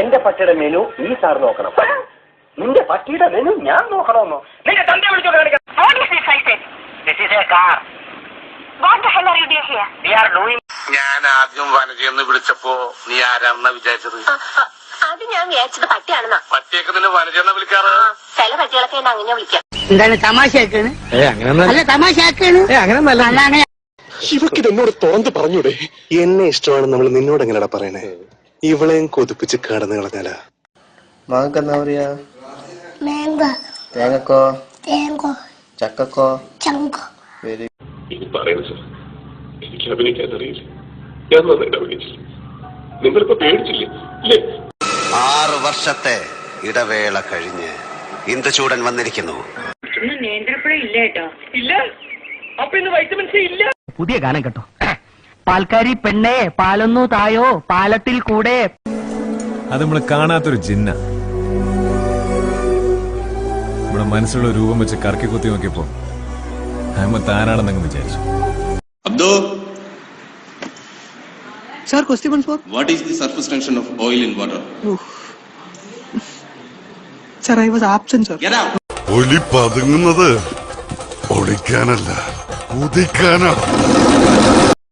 എന്റെ പട്ടിയുടെ മെനു ഈ സാർ നോക്കണം. നിന്റെ പട്ടിയുടെ മെനു ഞാൻ നോക്കണമെന്നോ നിന്റെ തന്റെ വിളിച്ചോണ്ട് കാണിക്കാം. What is this, I said? This is a car. What the hell are you doing here? We are doing ഞാൻ ആദ്യം വനജയെന്ന് വിളിച്ചപ്പോ നീ ആരാണെന്നാ വിചാരിച്ചത്? അത് ഞാൻ വിചാരിച്ചത് പട്ടിയാണെന്നാ. പറ്റിയൊക്കെ നിന്നെ വനജയെന്നാ വിളിക്കാറ്? ചില പട്ടികളൊക്കെ എന്നെ അങ്ങനെ വിളിക്കാം. എന്താണ് തമാശയാക്കാണ്? അല്ല തമാശയാക്കാണ്? അല്ല അങ്ങനെ ഇവർക്ക് എന്നോട് തുറന്ന് പറഞ്ഞൂടെ? എന്നെ ഇഷ്ടമാണ് നമ്മൾ നിന്നോട് എങ്ങനെയാ പറയണേ? ഇവളെയും കൊതിപ്പിച്ച് കടന്നു കളഞ്ഞാലാ? മാങ്ങക്ക് എന്താ പറയാ? മാംഗോ തേങ്ങക്കോ? തേങ്ങോ. ചക്കക്കോ? ചങ്കോ. വെരി ഇനി പറയുന്നത് സാർ. എനിക്ക് അഭിനയിക്കാൻ അറിയില്ല. ഞാൻ നന്നായിട്ട് അഭിനയിച്ചില്ല നിങ്ങളിപ്പോ പേടിച്ചില്ലേ? ഇല്ലേ? ആറ് വർഷത്തെ ഇടവേള കഴിഞ്ഞ് ഇന്ദുചൂടൻ വന്നിരിക്കുന്നു. പുതിയ ഗാനം കേട്ടോ. പാൽക്കാരി പെണ്ണേ പാലൊന്നു തായോ പാലത്തിൽ കൂടെ. അത് നമ്മൾ കാണാത്തൊരു ജിന്ന. നമ്മുടെ മനസ്സിലുള്ള രൂപം വെച്ച് കറക്കി കുത്തി നോക്കിയപ്പോ താനാണെന്നങ്ങ് വിചാരിച്ചു. അബ്ദോ. Sir question for what is the surface tension of oil in water sir I was absent sir ഒലി പതുങ്ങുന്നത് ഒളിക്കാനല്ല കുതിക്കാനാണ്